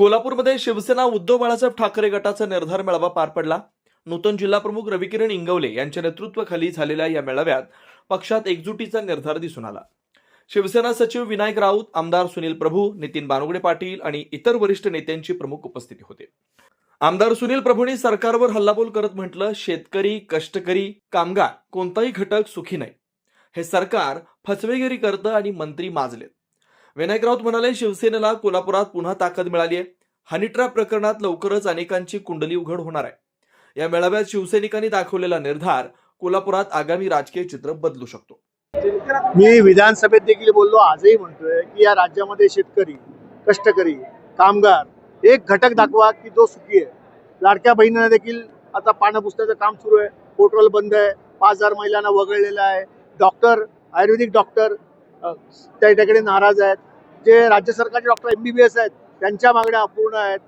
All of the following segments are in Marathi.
कोल्हापूरमध्ये शिवसेना उद्धव बाळासाहेब ठाकरे गटाचा निर्धार मेळावा पार पडला. नूतन जिल्हाप्रमुख रविकिरण इंगवले यांच्या नेतृत्वाखाली झालेल्या या मेळाव्यात पक्षात एकजुटीचा निर्धार दिसून आला. शिवसेना सचिव विनायक राऊत आमदार सुनील प्रभू नितीन बानुगडे पाटील आणि इतर वरिष्ठ नेत्यांची प्रमुख उपस्थिती होते. आमदार सुनील प्रभूंनी सरकारवर हल्लाबोल करत म्हटलं शेतकरी कष्टकरी कामगार कोणताही घटक सुखी नाही. हे सरकार फसवेगिरी करतं आणि मंत्री माजलेत. विनायक राऊत म्हणाले शिवसेनेला कोल्हापुरात पुन्हा ताकद मिळाली आहे. हनी प्रकरणात लवकरच अनेकांची कुंडली उघड होणार आहे. या मेळाव्यात शिवसैनिकांनी दाखवलेला निर्धार कोल्हापुरात आगामी राजकीय चित्र बदलू शकतो. मी विधानसभेत देखील बोललो आजही म्हणतोय की या राज्यामध्ये शेतकरी कष्टकरी कामगार एक घटक दाखवा की जो सुखी आहे. लाडक्या बहिणींना देखील आता पानं पुसण्याचं काम सुरू आहे पोर्टल बंद आहे पाच हजार महिलांना वगळलेलं आहे. डॉक्टर आयुर्वेदिक डॉक्टर त्या ठिकाणी नाराज आहेत. जे राज्य सरकारचे doctor M B B S आहेत त्यांच्या मागण्या अपूर्ण आहेत.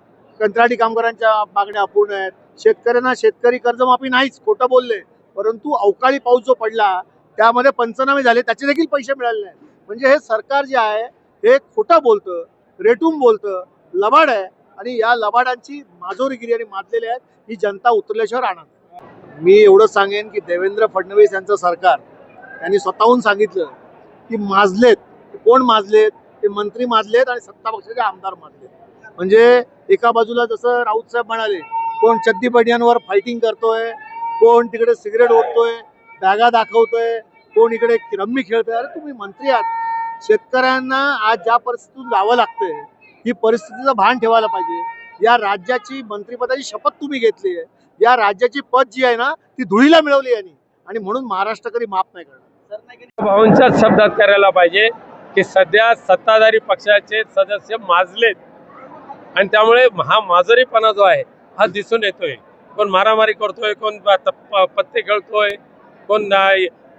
कंत्राटी कामगारांच्या मागण्या अपूर्ण आहेत. शेतकऱ्यांना शेतकरी कर्जमाफी नाहीच खोटं बोलले. परंतु अवकाळी पाऊस जो पडला त्यामध्ये पंचनामे झाले त्याचे देखील पैसे मिळाले नाही म्हणजे हे सरकार जे आहे हे खोटं बोलतं रेटून बोलतं लबाड आहे. आणि या लबाडांची माजोरीगिरी आणि माजलेली आहेत ही जनता उतरल्याशिवाय राहणार मी एवढं सांगेन की देवेंद्र फडणवीस यांचं सरकार यांनी स्वतःहून सांगितलं की माजलेत. कोण माजलेत? ते मंत्री माजलेत आणि सत्ता पक्षाचे आमदार माजलेत म्हणजे एका बाजूला जसं राऊत साहेब म्हणाले कोण चद्दी बडियांवर फायटिंग करतोय कोण तिकडे सिगरेट ओढतोय बॅगा दाखवतोय कोण इकडे रम्मी खेळतोय अरे तुम्ही मंत्री आहात. शेतकऱ्यांना आज ज्या परिस्थितीतून जावं लागतंय ही परिस्थितीचं भान ठेवायला पाहिजे. या राज्याची मंत्रिपदाची शपथ तुम्ही घेतली आहे. या राज्याची पद जी आहे ना ती धुळीला मिळवली यांनी. आणि म्हणून महाराष्ट्र कधी माफ नाही करणार. भाऊंच्याच शब्दात करायला पाहिजे. की सध्या सत्ताधारी पक्षाचे सदस्य माजलेत. आणि त्यामुळे हा माजरीपणा जो आहे हा दिसून येतोय. कोण मारामारी करतोय कोण प- पत्ते खेळतोय कोण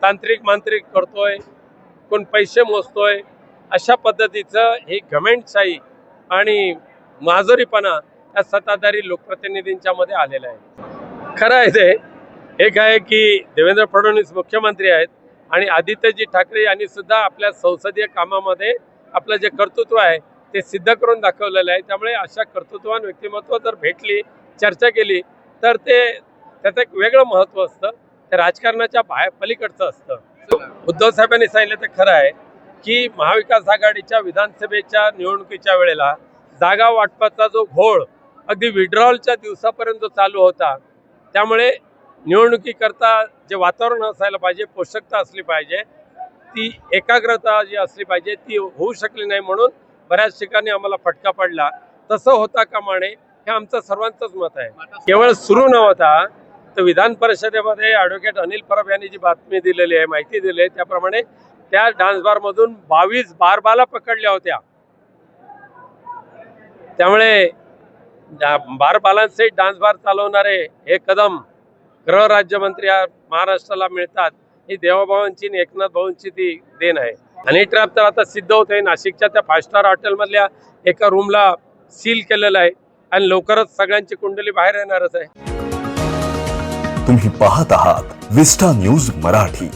तांत्रिक मांत्रिक करतोय कोण पैसे मोजतोय अशा पद्धतीचं ही घमेंटशाही आणि माजरीपणा या सत्ताधारी लोकप्रतिनिधींच्या मध्ये आलेला आहे. खरं आहे ते एक आहे की देवेंद्र फडणवीस मुख्यमंत्री आहेत. आणि आदित्यजी ठाकरे यांनी सुद्धा आपल्या संसदीय कामामध्ये आपलं जे कर्तृत्व आहे ते सिद्ध करून दाखवलेलं आहे. त्यामुळे अशा कर्तृत्वान व्यक्तिमत्व जर भेटली चर्चा केली तर ते त्याचं एक वेगळं महत्त्व असतं. ते राजकारणाच्या बाहेर पलीकडचं असतं. उद्धव साहेबांनी सांगितलं ते खरं आहे की महाविकास आघाडीच्या विधानसभेच्या निवडणुकीच्या वेळेला जागा वाटपाचा जो घोळ अगदी विड्रॉलच्या दिवसापर्यंत जो चालू होता त्यामुळे निवडणुकीकरता जे वातावरण असायला पाहिजे पोषकता असली पाहिजे ती एकाग्रता जी असली पाहिजे ती होऊ शकली नाही म्हणून बऱ्याच ठिकाणी आम्हाला फटका पडला. तसं होता कामाने हे आमचं सर्वांचंच मत आहे. केवळ सुरू नव्हता तर विधान परिषदेमध्ये ॲडव्होकेट अनिल परब यांनी जी बातमी दिलेली आहे माहिती दिली आहे त्याप्रमाणे त्या डान्स बारमधून बावीस बारबाला पकडल्या होत्या. त्यामुळे बारबालांचे डान्स बार चालवणारे हे कदम गृहराज्यमंत्री या महाराष्ट्राला मिळतात ही देवाभावांची आणि एकनाथ भाऊंची ती देण आहे. आणि ट्रॅप तर आता सिद्ध होत आहे. नाशिकच्या त्या फाय स्टार हॉटेलमधल्या एका रूमला सील केलेलं आहे. आणि लवकरच सगळ्यांची कुंडली बाहेर येणारच आहे. तुम्ही पाहत आहात विस्टा न्यूज मराठी.